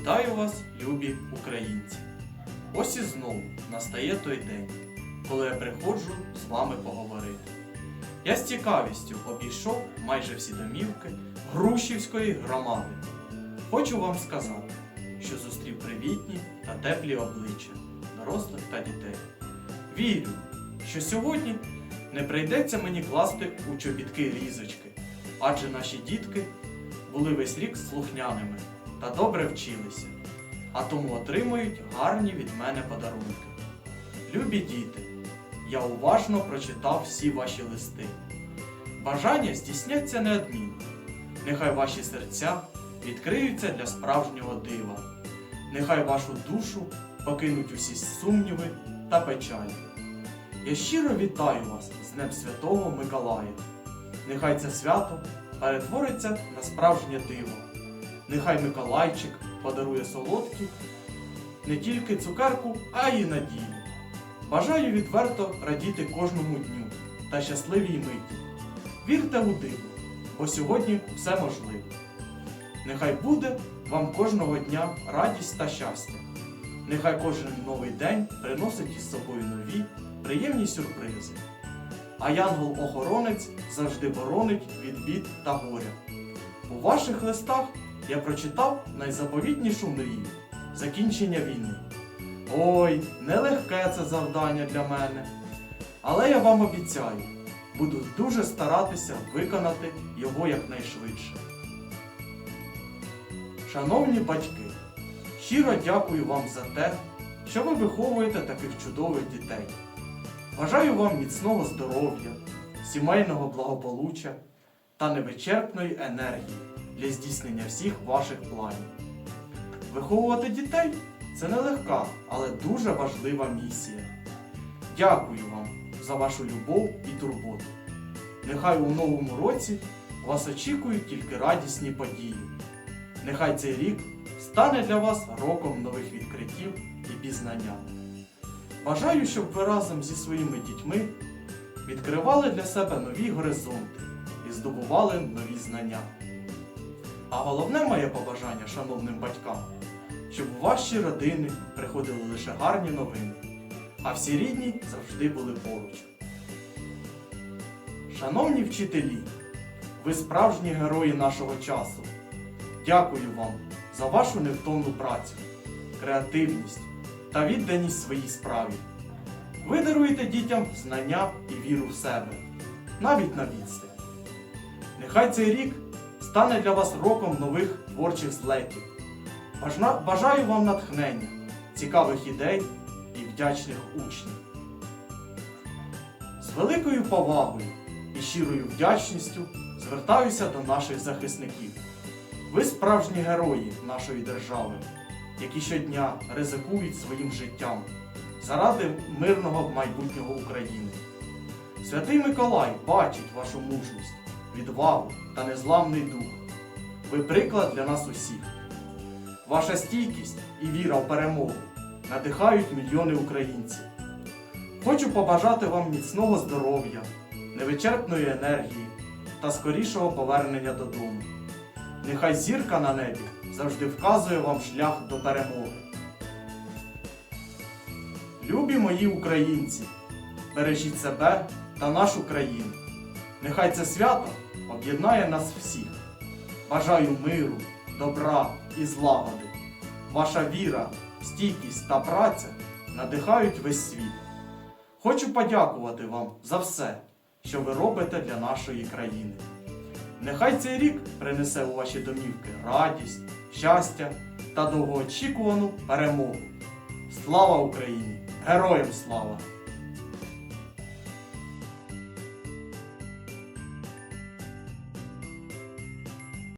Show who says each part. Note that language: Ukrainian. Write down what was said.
Speaker 1: Вітаю вас, любі українці! Ось і знову настає той день, коли я приходжу з вами поговорити. Я з цікавістю обійшов майже всі домівки Грушівської громади. Хочу вам сказати, що зустрів привітні та теплі обличчя дорослих та дітей. Вірю, що сьогодні не прийдеться мені класти у чобітки різочки, адже наші дітки були весь рік слухняними та добре вчилися, а тому отримують гарні від мене подарунки. Любі діти, я уважно прочитав всі ваші листи. Бажання здійсняться неодмінно. Нехай ваші серця відкриються для справжнього дива. Нехай вашу душу покинуть усі сумніви та печалі. Я щиро вітаю вас з Днем Святого Миколая. Нехай це свято перетвориться на справжнє диво. Нехай Миколайчик подарує солодкі не тільки цукерку, а й надію. Бажаю відверто радіти кожному дню та щасливій миті. Вірте у диво, бо сьогодні все можливо. Нехай буде вам кожного дня радість та щастя. Нехай кожен новий день приносить із собою нові, приємні сюрпризи. А янгол-охоронець завжди боронить від бід та горя. У ваших листах я прочитав найзаповітнішу мрію закінчення війни. Ой, нелегке це завдання для мене. Але я вам обіцяю, буду дуже старатися виконати його якнайшвидше. Шановні батьки, щиро дякую вам за те, що ви виховуєте таких чудових дітей. Бажаю вам міцного здоров'я, сімейного благополуччя та невичерпної енергії для здійснення всіх ваших планів. Виховувати дітей це нелегка, але дуже важлива місія. Дякую вам за вашу любов і турботу. Нехай у новому році вас очікують тільки радісні події. Нехай цей рік стане для вас роком нових відкриттів і пізнання. Бажаю, щоб ви разом зі своїми дітьми відкривали для себе нові горизонти і здобували нові знання. А головне моє побажання шановним батькам, щоб у ваші родини приходили лише гарні новини, а всі рідні завжди були поруч. Шановні вчителі, ви справжні герої нашого часу. Дякую вам за вашу невтомну працю, креативність та відданість своїй справі. Ви даруєте дітям знання і віру в себе, навіть на відстань. Нехай цей рік стане для вас роком нових творчих злетів. Бажаю вам натхнення, цікавих ідей і вдячних учнів. З великою повагою і щирою вдячністю звертаюся до наших захисників. Ви справжні герої нашої держави, які щодня ризикують своїм життям заради мирного майбутнього України. Святий Миколай бачить вашу мужність, відвагу та незламний дух. Ви приклад для нас усіх. Ваша стійкість і віра в перемогу надихають мільйони українців. Хочу побажати вам міцного здоров'я, невичерпної енергії та скорішого повернення додому. Нехай зірка на небі завжди вказує вам шлях до перемоги. Любі мої українці, бережіть себе та нашу країну. Нехай це свято об'єднає нас всіх. Бажаю миру, добра і злагоди. Ваша віра, стійкість та праця надихають весь світ. Хочу подякувати вам за все, що ви робите для нашої країни. Нехай цей рік принесе у ваші домівки радість, щастя та довгоочікувану перемогу. Слава Україні! Героям слава!